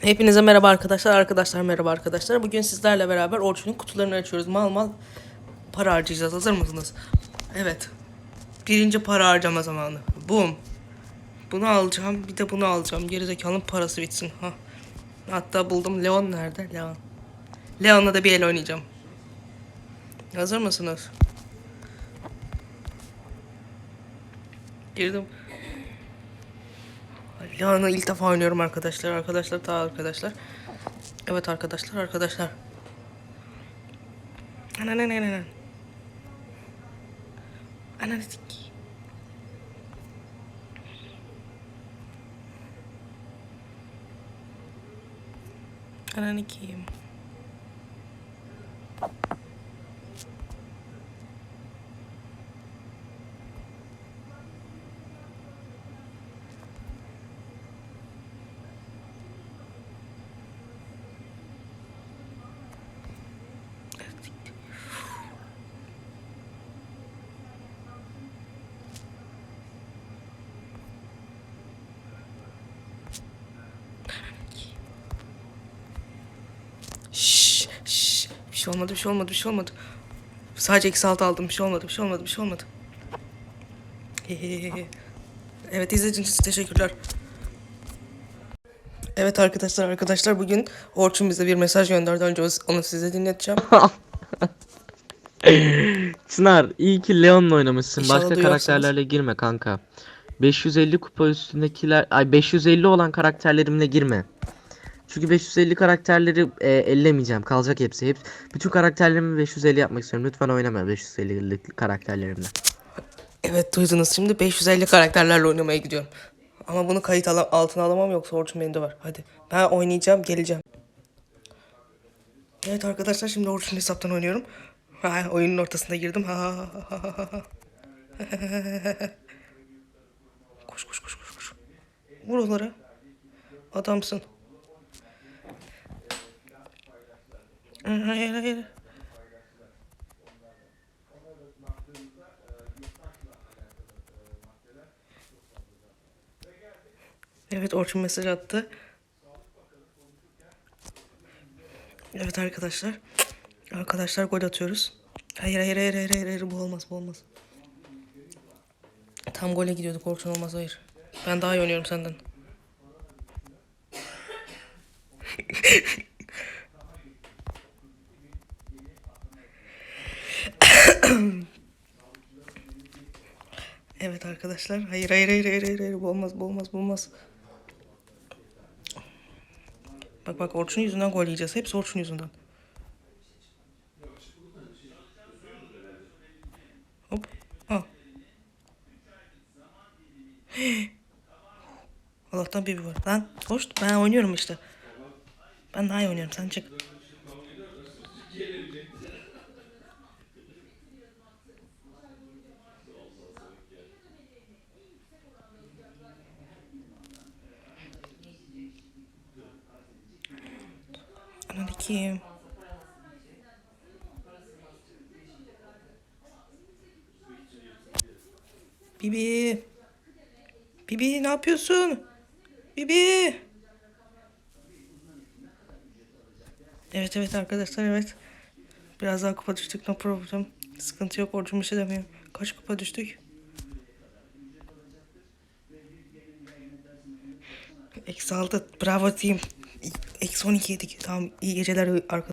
Hepinize merhaba arkadaşlar. Arkadaşlar merhaba arkadaşlar. Bugün sizlerle beraber Orçun'un kutularını açıyoruz. Mal mal para harcayacağız. Hazır mısınız? Evet. Birinci para harcama zamanı. Boom. Bunu alacağım. Bir de bunu alacağım. Gerizekalının parası bitsin. Ha. Hatta buldum. Leon nerede? Leon. Leon'la da bir el oynayacağım. Hazır mısınız? Girdim. Leon'u ilk defa oynuyorum arkadaşlar. Arkadaşlar daha arkadaşlar. Evet arkadaşlar arkadaşlar. Ana ana ana ana. Ana sik. Ananı kim? Şey olmadı, bir şey olmadı, bir şey olmadı. Sadece eksi altı aldım. Bir şey olmadı, bir şey olmadı, bir şey olmadı. Evet izlediğiniz için teşekkürler. Evet arkadaşlar arkadaşlar bugün Orçun bize bir mesaj gönderdi. Önce onu size dinleteceğim. Çınar iyi ki Leon'la oynamışsın. İnşallah Başka karakterlerle girme kanka. 550 kupa üstündekiler ay 550 olan karakterlerimle girme. Çünkü 550 karakterleri e, ellemeyeceğim. Kalacak hepsi. Hep bütün karakterlerimi 550 yapmak istiyorum. Lütfen oynama 550 karakterlerimle. Evet duydunuz şimdi 550 karakterlerle oynamaya gidiyorum. Ama bunu kayıt ala- altına alamam yoksa Orçun benim de var. Hadi ben oynayacağım geleceğim. Evet arkadaşlar şimdi Orçun hesaptan oynuyorum. Ha, oyunun ortasında girdim. Ha, ha, ha, ha, ha, koş koş koş koş koş. Vur onları. Adamsın. Evet Orçun mesaj attı. Evet arkadaşlar. Arkadaşlar gol atıyoruz. Hayır hayır hayır hayır hayır, hayır. bu olmaz bu olmaz. Tam gole gidiyorduk Orçun olmaz hayır. Ben daha iyi oynuyorum senden. Evet arkadaşlar. Hayır hayır hayır hayır hayır, hayır. bu olmaz bu olmaz bu olmaz. Bak bak Orçun yüzünden gol yiyeceğiz. Hepsi Orçun yüzünden. Hop. Al. Allah'tan bir var. Lan hoş ben oynuyorum işte. Ben daha iyi oynuyorum sen çık. Kim? Bibi. Bibi ne yapıyorsun? Bibi. Evet evet arkadaşlar evet. Biraz daha kupa düştük no problem. Sıkıntı yok bir şey demiyor. Kaç kupa düştük? Altı. Bravo team. Eksi 12 yedik. Tamam iyi geceler arkadaşlar.